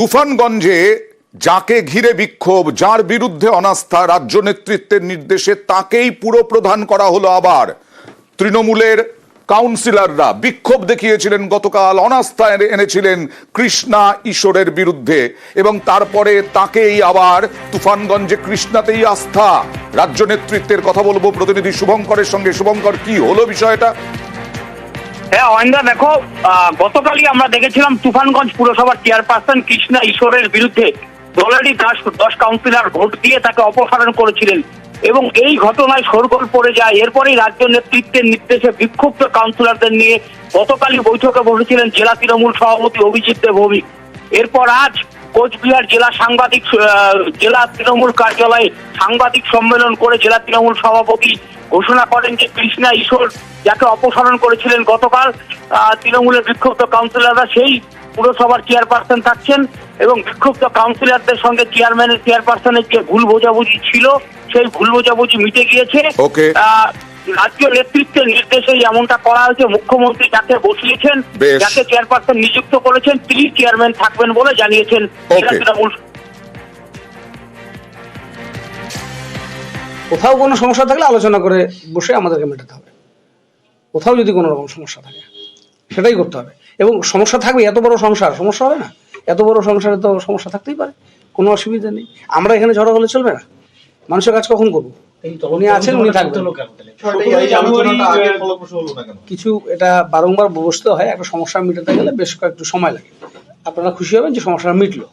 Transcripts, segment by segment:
তুফানগঞ্জে যাকে ঘিরে বিক্ষোভ, যার বিরুদ্ধে অনাস্থা রাজ্য নেতৃত্বের নির্দেশে তাকেই পুরো প্রধান করা হলো আবার। তৃণমূলের কাউন্সিলররা বিক্ষোভ দেখিয়েছিলেন, গতকাল অনাস্থা এনে- এনেছিলেন কৃষ্ণা ঈশ্বরের বিরুদ্ধে এবং তারপরে তাকেই আবার তুফানগঞ্জে কৃষ্ণাতেই আস্থা। রাজ্য নেতৃত্বের কথা বলব প্রতিনিধি শুভঙ্করের সঙ্গে। শুভঙ্কর, কি হলো বিষয়টা? হ্যাঁ অয়েন্দা, দেখো গতকালই আমরা দেখেছিলাম তুফানগঞ্জ পুরসভার চেয়ারপারসন কৃষ্ণা ঈশ্বরের বিরুদ্ধে দলেরই দশ দশ কাউন্সিলর ভোট দিয়ে তাকে অপসারণ করেছিলেন এবং এই ঘটনায় শোরগোল পড়ে যায়। এরপরেই রাজ্য নেতৃত্বের নির্দেশে বিক্ষুব্ধ কাউন্সিলরদের নিয়ে গতকালই বৈঠকে বসেছিলেন জেলা তৃণমূল সভাপতি অভিজিৎ দেব ভৌমিক। এরপর আজ কোচবিহার জেলা সাংবাদিক জেলা তৃণমূল কার্যালয়ে সাংবাদিক সম্মেলন করে জেলা তৃণমূল সভাপতি ঘোষণা করেন যে কৃষ্ণা ঈশ্বর যাকে অপসারণ করেছিলেন গতকাল আহ, তৃণমূলের বিক্ষুব্ধ কাউন্সিলররা সেই পুরসভার চেয়ারপারসন থাকছেন এবং বিক্ষুব্ধ কাউন্সিলরদের সঙ্গে চেয়ারম্যানের চেয়ারপারসনের যে ভুল বোঝাবুঝি ছিল সেই ভুল বোঝাবুঝি মিটে গিয়েছে. রাজ্য নেতৃত্বের নির্দেশে এমনটা করা হয়েছে মুখ্যমন্ত্রী যাকে বসিয়েছেন যাকে চেয়ারপারসন নিযুক্ত করেছেন তিনি চেয়ারম্যান থাকবেন বলে জানিয়েছেন তৃণমূল। কোথাও কোনো সমস্যা থাকলে আলোচনা করে বসে আমাদেরকে মেটাতে হবে। কোথাও যদি কোনো রকম সমস্যা থাকে সেটাই করতে হবে। এবং সমস্যা থাকবে এত বড় সংসার সমস্যা হবে না? এত বড় সংসারে তো সমস্যা থাকতেই পারে কোনো অসুবিধা নেই। আমরা এখানে ঝড়ো হলে চলবে না। মানুষের কাজ কখন করব? উনি আছেন উনি থাকবেন। এই আলোচনাটা আগে ফলপ্রসূ হলো না কেন? কিছু এটা বারংবার বসতে হয় একটা সমস্যা মিটাতে গেলে বেশ কয়েকটু সময় লাগে। আপনারা খুশি হবেন যে সমস্যাটা মিটলো।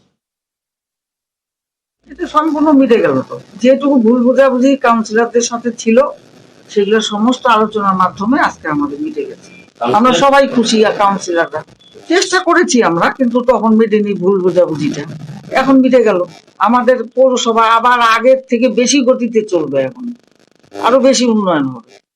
এটা সম্পূর্ণ মিটে গেল তো। যেটুকু ভুল বোঝাবুঝি কাউন্সিলরদের সাথে ছিল সেগুলো সমস্ত আলোচনার মাধ্যমে আজকে আমাদের মিটে গেছে। আমরা সবাই খুশি কাউন্সিলাররা চেষ্টা করেছি আমরা কিন্তু তখন মেটেনি ভুল বোঝাবুঝিটা। এখন মিটে গেল। আমাদের পৌরসভা আবার আগের থেকে বেশি গতিতে চলবে এখন। আরও বেশি উন্নয়ন হবে।